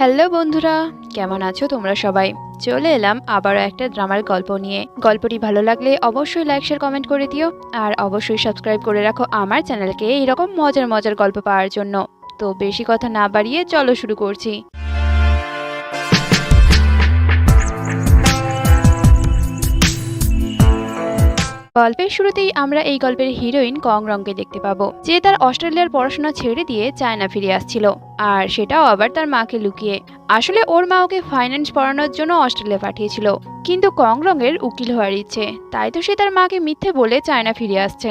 Hello বন্ধুরা, কেমন আছো তোমরা সবাই? চলে এলাম আবারও একটা ড্রামার গল্প নিয়ে। গল্পটি ভালো লাগলে অবশ্যই লাইক শেয়ার কমেন্ট করে দিও আর অবশ্যই সাবস্ক্রাইব করে রাখো আমার চ্যানেলকে এইরকম মজার মজার গল্প পাওয়ার জন্য। তো বেশি কথা না বাড়িয়ে চলো শুরু করছি। গল্পের শুরুতেই আমরা এই গল্পের হিরোইন কং রংকে দেখতে পাবো, যে তার অস্ট্রেলিয়ার পড়াশোনা ছেড়ে দিয়ে চায়না ফিরে আসছিল। আর সেটাও আবার তার মাকে লুকিয়ে। আসলে ওর মা ওকে ফাইন্যান্স পড়ানোর জন্য অস্ট্রেলিয়া পাঠিয়েছিল, কিন্তু কং রঙের উকিল হওয়ার ইচ্ছে। তাই তো সে তার মাকে মিথ্যে বলে চায়না ফিরে আসছে।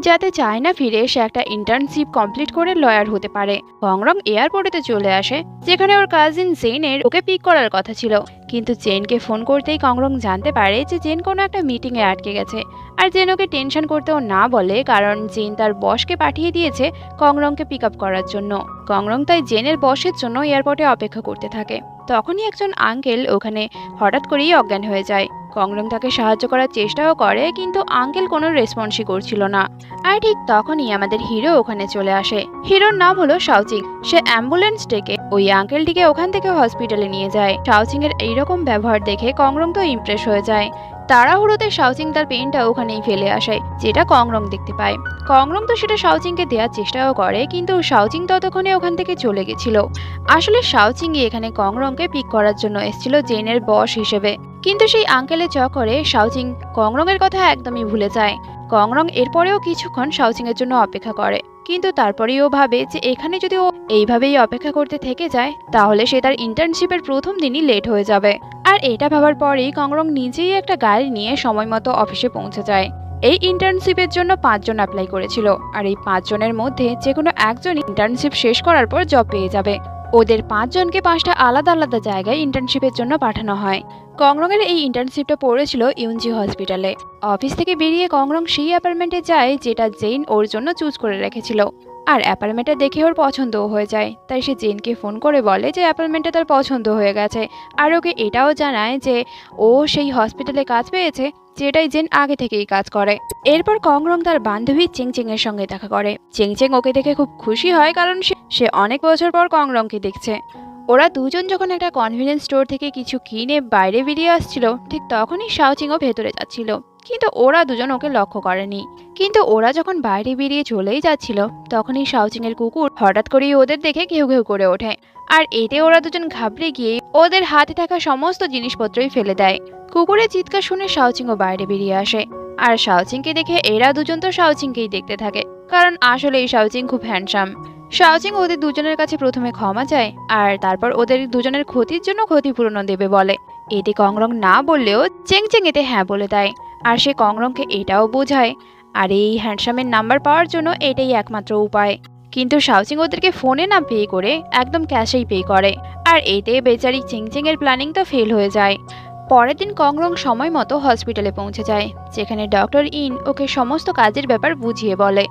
যাতে চায়না ফিরে সে একটা ইন্টার্নশিপ কমপ্লিট করে লয়ার হতে পারে। কংরং এয়ারপোর্টেতে চলে আসে, যেখানে ওর কাজিন জেনের ওকে পিক করার কথা ছিল। কিন্তু জেনকে ফোন করতেই কংরং জানতে পারে যে জেন কোনো একটা মিটিংয়ে আটকে গেছে। আর জেন ওকে টেনশন করতেও না বলে, কারণ জেন তার বসকে পাঠিয়ে দিয়েছে কংরংকে পিক আপ করার জন্য। কংরং তাই জেনের বসের জন্য এয়ারপোর্টে অপেক্ষা করতে থাকে। তখনই একজন আঙ্কেল ওখানে হঠাৎ করেই অজ্ঞান হয়ে যায়। কংরং তাকে সাহায্য করার চেষ্টাও করে, কিন্তু আঙ্কেল কোনো রেসপন্সই করছিল না। আর ঠিক তখনই আমাদের হিরো ওখানে চলে আসে। হিরোর নাম হলো শাওচিং। সে অ্যাম্বুলেন্স ডেকে ওই আঙ্কেলটিকে ওখান থেকে হসপিটালে নিয়ে যায়। শাওচিং এর এইরকম ব্যবহার দেখে কংরং তো ইমপ্রেস হয়ে যায়। তাড়াহুড়োতে শাওচিং তার পেনটা ওখানেই ফেলে আসে যেটা কংরং দেখতে পায়। কংরং তো সেটা শাওচিংকে দেওয়ার চেষ্টাও করে, কিন্তু শাওচিং ততক্ষণে ওখান থেকে চলে গেছিল। আসলে শাওচিংই এখানে কংরংকে পিক করার জন্য এসেছিল জেনের বস হিসেবে। কিন্তু সেই আঙ্কেলের চক্করে শাওচিং কংরংয়ের কথা একদমই ভুলে যায়। কংরং এরপরেও কিছুক্ষণ শাওচিং এর জন্য অপেক্ষা করে। কিন্তু তারপরেই ও ভাবে যে এখানে যদি ও এইভাবেই অপেক্ষা করতে থেকে যায়, তাহলে সে তার ইন্টার্নশিপের প্রথম দিনই লেট হয়ে যাবে। আর এটা ভাবার পরেই কংরং নিজেই একটা গাড়ি নিয়ে সময় মতো অফিসে পৌঁছে যায়। এই ইন্টার্নশিপের জন্য পাঁচজন অ্যাপ্লাই করেছিল। আর এই পাঁচজনের মধ্যে যে কোনো একজন ইন্টার্নশিপ শেষ করার পর জব পেয়ে যাবে। ওদের পাঁচজনকে পাঁচটা আলাদা আলাদা জায়গায় ইন্টার্নশিপের জন্য পাঠানো হয়। কংরংয়ের এই ইন্টার্নশিপটা পড়েছিল ইউনজি হসপিটালে অফিস থেকে বেরিয়ে কংরং সেই অ্যাপার্টমেন্টে যায় যেটা জেইন ওর জন্য চুজ করে রেখেছিল। আর অ্যাপার্টমেন্টটা দেখে ওর পছন্দও হয়ে যায়। তাই সে জেনকে ফোন করে বলে যে অ্যাপার্টমেন্টটা তার পছন্দ হয়ে গেছে। আর ওকে এটাও জানায় যে ও সেই হসপিটালে কাজ পেয়েছে যেটাই জেন আগে থেকেই কাজ করে। এরপর কংরং তার বান্ধবী চিংচিং এর সঙ্গে দেখা করে। চেংচেং ওকে দেখে খুব খুশি হয় কারণ সে- অনেক বছর পর কংরংকে দেখছে। ওরা দুজন যখন একটা কনভিনিয়েন্স স্টোর থেকে কিছু কিনে বাইরে বেরিয়ে আসছিল, ঠিক তখনই শাওচিংও ভেতরে যাচ্ছিল। কিন্তু ওরা দুজন ওকে লক্ষ্য করেনি। কিন্তু ওরা যখন বাইরে বেরিয়ে চলেই যাচ্ছিল, তখনই শাওচিং এর কুকুর হঠাৎ করেই ওদের দেখে ঘেউ ঘেউ করে ওঠে। আর এতে ওরা দুজন ঘাবড়ে গিয়ে ওদের হাতে থাকা সমস্ত জিনিসপত্রই ফেলে দেয়। কুকুরের চিৎকার শুনে শাওচিংও বাইরে বেরিয়ে আসে। আর শাওচিংকে দেখে এরা দুজন তো শাওচিংকেই দেখতে থাকে, কারণ আসলে এই শাওচিং খুব হ্যান্ডসাম শাওচিং ওদের দুজনের কাছে প্রথমে ক্ষমা চায়, আর তারপর ওদের দুজনের ক্ষতির জন্য ক্ষতিপূরণ দেবে বলে। এতে কংরং না বললেও চেং চেং এতে হ্যাঁ বলে দেয়। আর সে কংরংকে এটাও বোঝায়, আর এই হ্যান্ডসামের নাম্বার পাওয়ার জন্য এটাই একমাত্র উপায়। কিন্তু শাওচিং ওদেরকে ফোনে না পে করে একদম ক্যাশেই পে করে। আর এতে বেচারি চিংচিং এর প্ল্যানিং তো ফেল হয়ে যায়। পরের দিন কংরং সময় মতো হসপিটালে পৌঁছে যায়, যেখানে ডক্টর ইন ওকে সমস্ত কাজের ব্যাপার বুঝিয়ে বলে।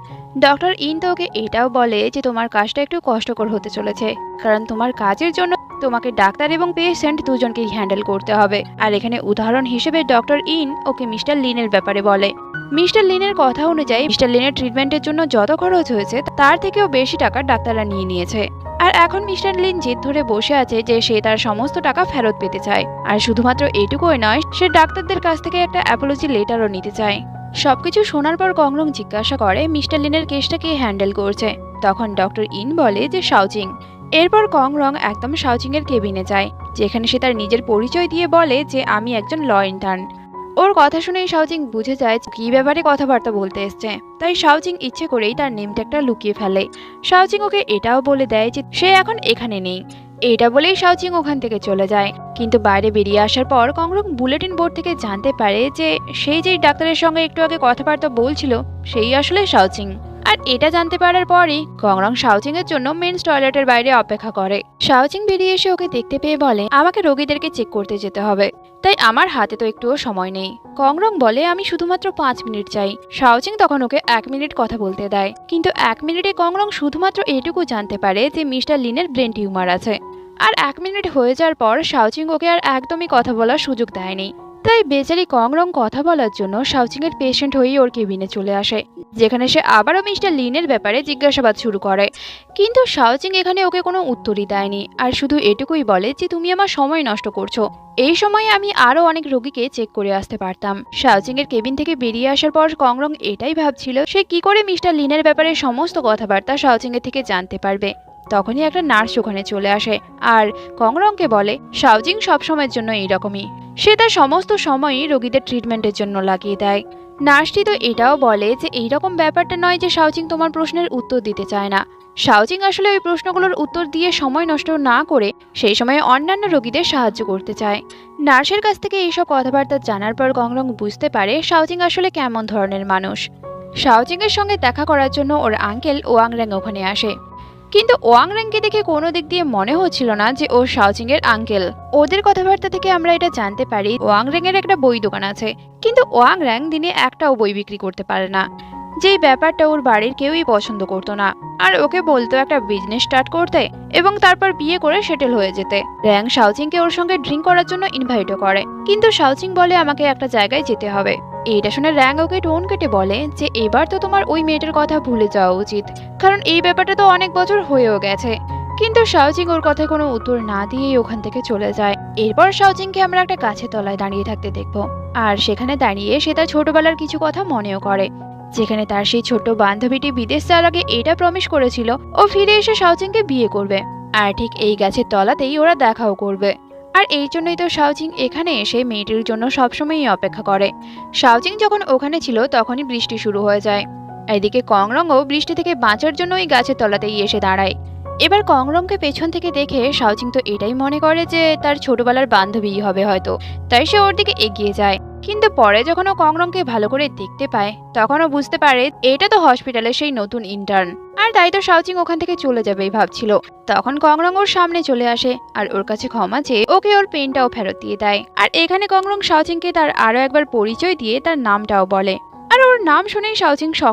ডক্টর ইন তো ওকে এটাও বলে যে, তোমার কাজটা একটু কষ্টকর হতে চলেছে, কারণ তোমার কাজের জন্য তোমাকে ডাক্তার এবং পেশেন্ট দুজনকেই হ্যান্ডেল করতে হবে। আর এখানে উদাহরণ হিসেবে ডক্টর ইন ওকে মিস্টার লিনের ব্যাপারে বলে। মিস্টার লিনের কথা অনুযায়ী, মিস্টার লিনের ট্রিটমেন্টের জন্য যত খরচ হয়েছে, তার থেকেও বেশি টাকা ডাক্তাররা নিয়ে নিয়েছে। আর এখন মিস্টার লিন জেদ ধরে বসে আছে যে সে তার সমস্ত টাকা ফেরত পেতে চায়। আর শুধুমাত্র এটুকুই নয়, সে ডাক্তারদের কাছ থেকে একটা অ্যাপোলজি লেটারও নিতে চায়। সবকিছু শোনার পর কংরং জিজ্ঞাসা করে, মিস্টার লিনের কেসটা কে হ্যান্ডেল করছে? তখন ডক্টর ইন বলে যে শাওচিং এরপর কংরং একদম শাওচিং এর কেবিনে যায়, যেখানে সে তার নিজের পরিচয় দিয়ে বলে যে আমি একজন ল ইন্টার্ন। ওর কথা শুনেই শাওচিং বুঝে যায় কি ব্যাপারে কথাবার্তা বলতে এসছে। তাই শাওচিং ইচ্ছে করেই তার নেম ট্যাগটা লুকিয়ে ফেলে। শাওচিং ওকে এটাও বলে দেয় যে সে এখন এখানে নেই। এটা বলেই শাওচিং ওখান থেকে চলে যায়। কিন্তু বাইরে বেরিয়ে আসার পর কংরং বুলেটিন বোর্ড থেকে জানতে পারে যে সেই যেই ডাক্তারের সঙ্গে একটু আগে কথাবার্তা বলছিল, সেই আসলে শাওচিং আর এটা জানতে পারার পরই কংরং শাওচিং এর জন্য মেন্স টয়লেটের বাইরে অপেক্ষা করে। শাওচিং বেরিয়ে এসে ওকে দেখতে পেয়ে বলে, আমাকে রোগীদেরকে চেক করতে যেতে হবে। তাই আমার হাতে তো একটুও সময় নেই। কংরং বলে, আমি শুধুমাত্র পাঁচ মিনিট চাই। শাওচিং তখন ওকে এক মিনিট কথা বলতে দেয়। কিন্তু এক মিনিটে কংরং শুধুমাত্র এটুকু জানতে পারে যে মিস্টার লিনের ব্রেন টিউমার আছে। আর এক মিনিট হয়ে যাওয়ার পর শাওচিং ওকে আর একদমই কথা বলার সুযোগ দেয়নি। তাই বেচারি কংরং কথা বলার জন্য শাওচিং এর পেশেন্ট হয়েই ওর কেবিনে চলে আসে। যেখানে সে আবারও মিস্টার লিনের ব্যাপারে জিজ্ঞাসাবাদ শুরু করে। কিন্তু শাওচিং এখানে ওকে কোনো উত্তরই দেয়নি। আর শুধু এটুকুই বলে যে, তুমি আমার সময় নষ্ট করছ। এই সময়ে আমি আরও অনেক রোগীকে চেক করে আসতে পারতাম। শাওচিং এর কেবিন থেকে বেরিয়ে আসার পর কংরং এটাই ভাবছিল, সে কি করে মিস্টার লিনের ব্যাপারে সমস্ত কথাবার্তা শাওচিং এর থেকে জানতে পারবে। তখনই একটা নার্স ওখানে চলে আসে আর কংরংকে বলে শাওজিং সবসময়ের জন্য এইরকমই। সে তার সমস্ত সময়ই রোগীদের ট্রিটমেন্টের জন্য লাগিয়ে দেয়। নার্সটি তো এটাও বলে যে এইরকম ব্যাপারটা নয় যে শাওচিং তোমার প্রশ্নের উত্তর দিতে চায় না। শাওচিং আসলে ওই প্রশ্নগুলোর উত্তর দিয়ে সময় নষ্ট না করে সেই সময়ে অন্যান্য রোগীদের সাহায্য করতে চায়। নার্সের কাছ থেকে এইসব কথাবার্তা জানার পর গংরং বুঝতে পারে শাওচিং আসলে কেমন ধরনের মানুষ। শাওচিংয়ের সঙ্গে দেখা করার জন্য ওর আঙ্কেল ওয়াংর্যাং ওখানে আসে। কিন্তু ওয়াংর্যাংকে দেখে কোনো দিক দিয়ে মনে হচ্ছিল না যে ও শাওচিংয়ের আঙ্কেল। ওদের কথাবার্তা থেকে আমরা এটা জানতে পারি ওয়াংর্যাংয়ের একটা বই দোকান আছে। কিন্তু ওয়াংর্যাং দিনে একটাও বই বিক্রি করতে পারে না। যেই ব্যাপারটা ওর বাড়ির কেউই পছন্দ করতো না। আর ওকে বলতো একটা বিজনেস স্টার্ট করতে এবং তারপর বিয়ে করে সেটেল হয়ে যেতে। র্যাং শাওচিংকে ওর সঙ্গে ড্রিঙ্ক করার জন্য ইনভাইটও করে। কিন্তু শাওচিং বলে আমাকে একটা জায়গায় যেতে হবে। এইটা শুনে র্যাং ওকে টোন কেটে বলে যে, এবার তো তোমার ওই মেয়েটার কথা ভুলে যাওয়া উচিত। কারণ এই ব্যাপারটা তো অনেক বছর হয়েও গেছে। কিন্তু শাওচিং ওর কথায় কোনো উত্তর না দিয়েই ওখান থেকে চলে যায়। এরপর শাওচিংকে আমরা একটা গাছের তলায় দাঁড়িয়ে থাকতে দেখব। আর সেখানে দাঁড়িয়ে সে তার ছোটবেলার কিছু কথা মনেও করে। যেখানে তার সেই ছোট্ট বান্ধবীটি বিদেশ যাওয়ার আগে এটা প্রমিস করেছিল, ও ফিরে এসে শাওচিংকে বিয়ে করবে। আর ঠিক এই গাছের তলাতেই ওরা দেখাও করবে। আর এই জন্যই তো শাওচিং এখানে এসে মেয়েটির জন্য সবসময়ই অপেক্ষা করে। শাওচিং যখন ওখানে ছিল, তখনই বৃষ্টি শুরু হয়ে যায়। এদিকে কংরংও বৃষ্টি থেকে বাঁচার জন্য ওই গাছের তলাতেই এসে দাঁড়ায়। এবার কংরংকে পেছন থেকে দেখে শাওচিং তো এটাই মনে করে যে তার ছোটবেলার বান্ধবীই হবে হয়তো। তাই সে ওর দিকে এগিয়ে যায়। কিন্তু পরে যখন ও কংরংকে ভালো করে দেখতে পায় তখনও বুঝতে পারে এটা তো হসপিটালের সেই নতুন ইন্টার্ন আর তাই তো শাওচিং ওখান থেকে চলে যাবেই ভাবছিল। তখন কংরং ওর সামনে চলে আসে আর ওর কাছে ক্ষমা চেয়ে ওকে ওর পেনটাও ফেরত দিয়ে দেয়। আর এখানে কংরং শাওচিংকে তার আরও একবার পরিচয় দিয়ে তার নামটাও বলে। আর ওর নাম শুনেই শাওচিং শখ